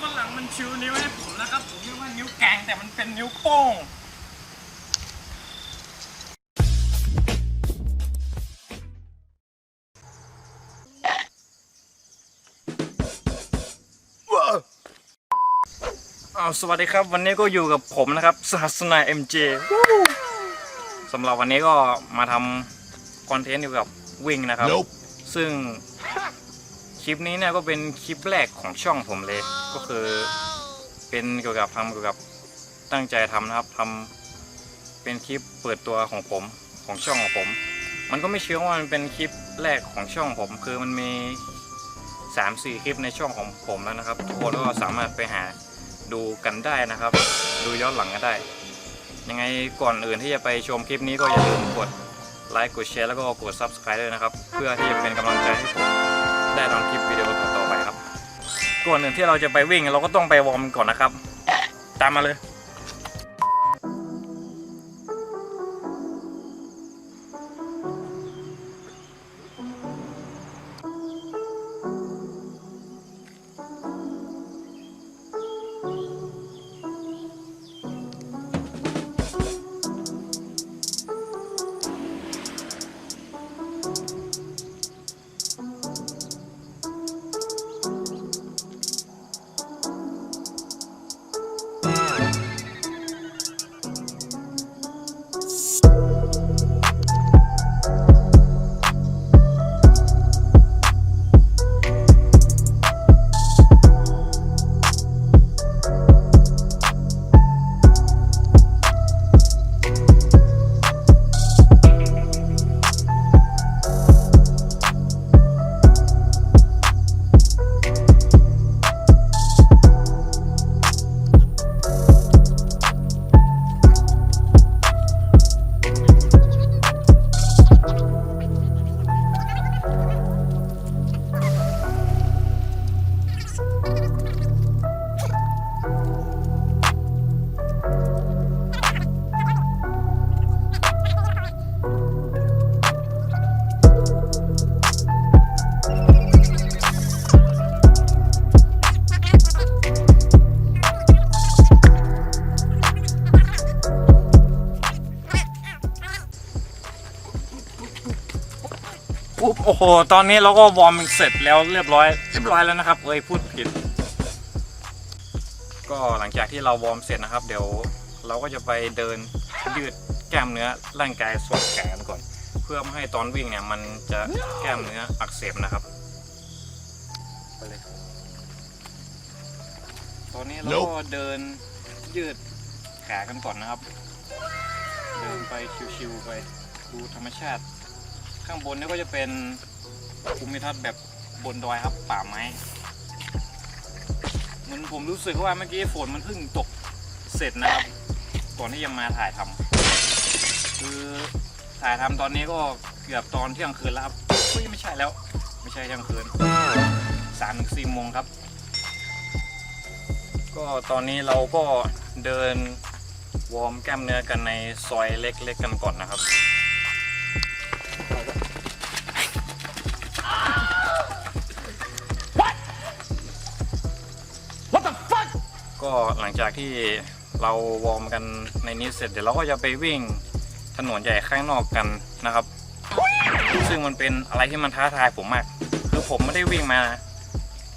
คนหลังมันชูนิ้วให้ผมนะครับผมเรียกว่านิ้วกลางแต่มันเป็นนิ้วโป้งอ้าวสวัสดีครับ วันนี้ก็อยู่กับผมนะครับสหัสนาย MJ สำหรับวันนี้ก็มาทำคอนเทนต์เกี่ยวกับวิ่งนะครับ ซึ่ง คลิปนี้เนี่ยก็เป็นคลิปแรกของช่องผมเลย ก็คือเป็นเกี่ยวกับทำเกี่ยวกับตั้งใจทำนะครับทำเป็นคลิปเปิดตัวของผมของช่องของผม มันก็ไม่เชื่อว่ามันเป็นคลิปแรกของช่องผม คือมันมี3 4คลิปในช่องของผมแล้วนะครับทุกคนก็สามารถไปหาดูกันได้นะครับ ดูย้อนหลังกันได้ ยังไงก่อนอื่นที่จะไปชมคลิปนี้ก็อย่าลืมกดไลค์กดแชร์แล้วก็กด Subscribe ด้วยนะครับ เพื่อที่จะเป็นกำลังใจให้ผม ได้ทำคลิปวิดีโอต่อๆไปครับ ก่อนหนึ่งที่เราจะไปวิ่งเราก็ต้องไปวอร์มก่อนนะครับ ตามมาเลย ห ตอนนี้เราก็วอร์มเสร็จแล้วเรียบร้อย เรียบร้อยแล้วนะครับเอ้ยพูดผิด ก็หลังจากที่เราวอร์มเสร็จนะครับ เดี๋ยวเราก็จะไปเดินยืดแก้มเนื้อร่างกายส่วนแขนก่อน เพื่อไม่ให้ตอนวิ่งเนี่ย มันจะแก้มเนื้ออักเสบนะครับไปเลยตอนนี้เราก็เดินยืดแขนกันก่อนนะครับ เดินไปชิวๆไปดูธรรมชาติ ข้างบนนี่ก็จะเป็น ภูมิทัศน์แบบบนดอยครับป่าไม้เหมือนผมรู้สึกว่าเมื่อกี้ฝนมันเพิ่งตกเสร็จนะครับก่อนที่จะมาถ่ายทำคือถ่ายทำตอนนี้ก็เกือบตอนเที่ยงคืนแล้วครับเฮ้ยไม่ใช่แล้ว ไม่ใช่เที่ยงคืนสามถึงสี่โมงครับ ก็ตอนนี้เราก็เดินวอร์มกล้ามเนื้อกันในซอยเล็กๆกันก่อนนะครับ ก็หลังจากที่เราวอร์มกันในนี้เสร็จเดี๋ยวเราก็จะไปวิ่งถนนใหญ่ข้างนอกกันนะครับ ซึ่งมันเป็นอะไรที่มันท้าทายผมมาก คือผมไม่ได้วิ่งมา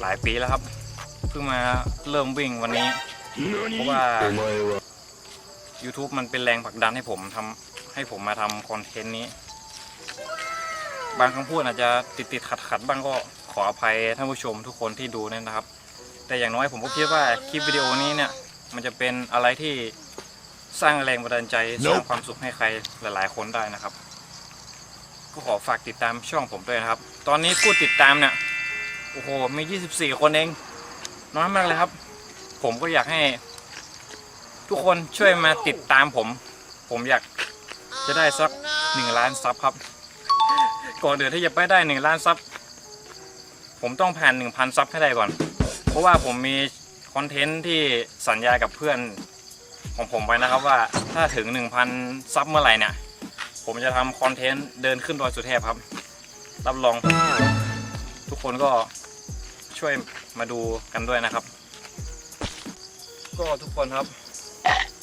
หลายปีแล้วครับ เพิ่งมาเริ่มวิ่งวันนี้ เพราะว่า YouTube มันเป็นแรงผลักดันให้ผมทำให้ผมมาทำคอนเทนต์นี้ บางคำพูดอาจจะติดติดขัดขัดบ้างก็ขออภัยท่านผู้ชมทุกคนที่ดูนี่ยนะครับ แต่อย่างน้อยผมก็คิดว่าคลิปวิดีโอนี้เนี่ย มันจะเป็นอะไรที่สร้างแรงบันดาลใจ สร้างความสุขให้ใครหลาย ๆ คนได้นะครับ ก็ขอฝากติดตามช่องผมด้วยนะครับ ตอนนี้ผู้ติดตามเนี่ย โอ้โห มี 24 คนเอง น้อยมากเลยครับ ผมก็อยากให้ ทุกคนช่วยมาติดตามผม ผมอยากจะได้สักหนึ่งล้านซับครับ ก่อนเดือนที่จะไปได้หนึ่งล้านซับ ผมต้องผ่านหนึ่งพันซับให้ได้ก่อน เพราะว่าผมมีคอนเทนต์ที่สัญญากับเพื่อนของผมไปนะครับว่าถ้าถึง 1,000 ซับเมื่อไหร่เนี่ย ผมจะทำคอนเทนต์เดินขึ้นดอยสุเทพครับ รับรอง ทุกคนก็ช่วยมาดูกันด้วยนะครับ ก็ทุกคนครับ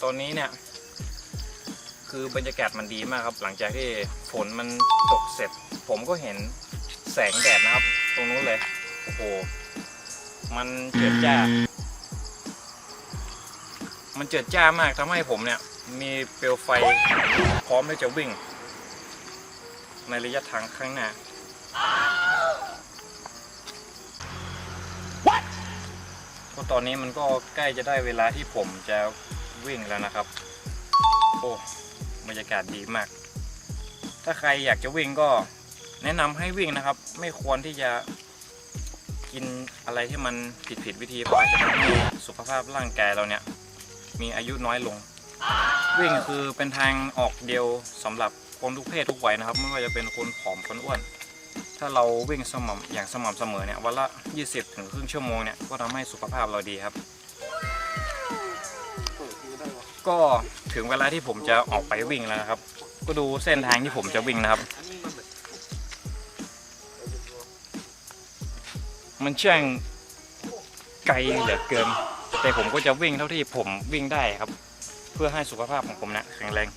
ตอนนี้เนี่ย คือบรรยากาศมันดีมากครับ หลังจากที่ฝนมันตกเสร็จ ผมก็เห็นแสงแดดนะครับ ตรงนู้นเลย โอ้โห มันเจิดจ้า มันเจิดจ้ามากทำให้ผมเนี่ย มีเปลวไฟพร้อมที่จะวิ่ง ในระยะทางข้างหน้า เพราะตอนนี้มันก็ใกล้จะได้เวลาที่ผมจะวิ่งแล้วนะครับ โอ้บรรยากาศดีมาก ถ้าใครอยากจะวิ่งก็แนะนำให้วิ่งนะครับ ไม่ควรที่จะ กินอะไรที่มันผิดผิดวิธีเพราะอาจจะทำให้สุขภาพร่างกายเราเนี่ยมีอายุน้อยลง วิ่งคือเป็นทางออกเดียวสำหรับคนทุกเพศทุกวัยนะครับ ไม่ว่าจะเป็นคนผอมคนอ้วน ถ้าเราวิ่งสม่ำอย่างสม่ำเสมอเนี่ยวันละ 20 ถึงครึ่งชั่วโมงเนี่ยก็ทำให้สุขภาพเราดีครับ ก็ถึงเวลาที่ผมจะออกไปวิ่งแล้วนะครับ ก็ดูเส้นทางที่ผมจะวิ่งนะครับ มันช่างไกลเหลือเกิน แต่ผมก็จะวิ่งเท่าที่ผมวิ่งได้ครับ เพื่อให้สุขภาพของผมนะแข็งแรง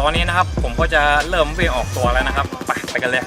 ตอนนี้นะครับผมก็จะเริ่มวิ่งออกตัวแล้วนะครับ ไปไปกันเลย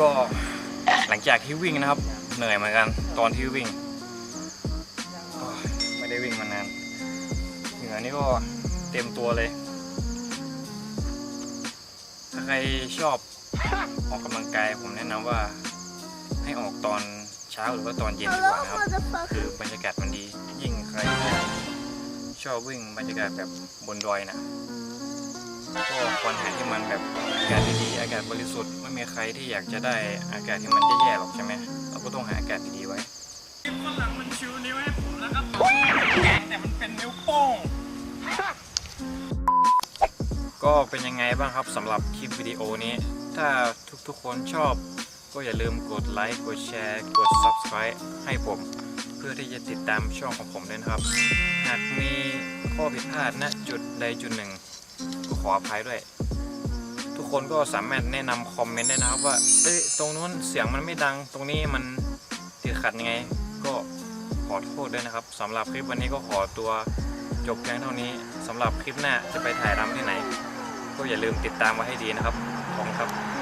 ก็หลังจากที่วิ่งนะครับ เหนื่อยเหมือนกันตอนที่วิ่ง ไม่ได้วิ่งมานานเหงื่อนี่ก็เต็มตัวเลย ถ้าใครชอบออกกำลังกายผมแนะนำว่าให้ออกตอนเช้าหรือว่าตอนเย็นดีกว่านะครับ คือบรรยากาศมันดียิ่งใครชอบวิ่งบรรยากาศแบบบนดอยนะ ก็ควรหาที่มันแบบอากาศดีๆอากาศบริสุทธิ์ไม่มีใครที่อยากจะได้อากาศที่มันแย่ๆหรอกใช่ไหมเราก็ต้องหาอากาศดีๆไว้คนหลังมันชูนิ้วให้ผมแล้วครับแกงแต่มันเป็นนิ้วโป้งก็ก็เป็นยังไงบ้างครับสำหรับคลิปวิดีโอนี้ ถ้าทุกๆคนชอบ ก็อย่าลืมกดไลค์กดแชร์ กด Subscribe ให้ผม เพื่อที่จะติดตามช่องของผมด้วยนะครับ หากมีข้อผิดพลาดณจุดใดจุดหนึ่งก็ ขออภัยด้วย ทุกคนก็สามารถแนะนำคอมเมนต์ได้นะครับว่าเอ้ยตรงนู้นเสียงมันไม่ดังตรงนี้มันติดขัดยังไง ก็ขอโทษด้วยนะครับสำหรับคลิปวันนี้ก็ขอตัวจบเพียงเท่านี้สำหรับคลิปหน้าจะไปถ่ายรำที่ไหน ก็อย่าลืมติดตามไว้ให้ดีนะครับขอบคุณครับ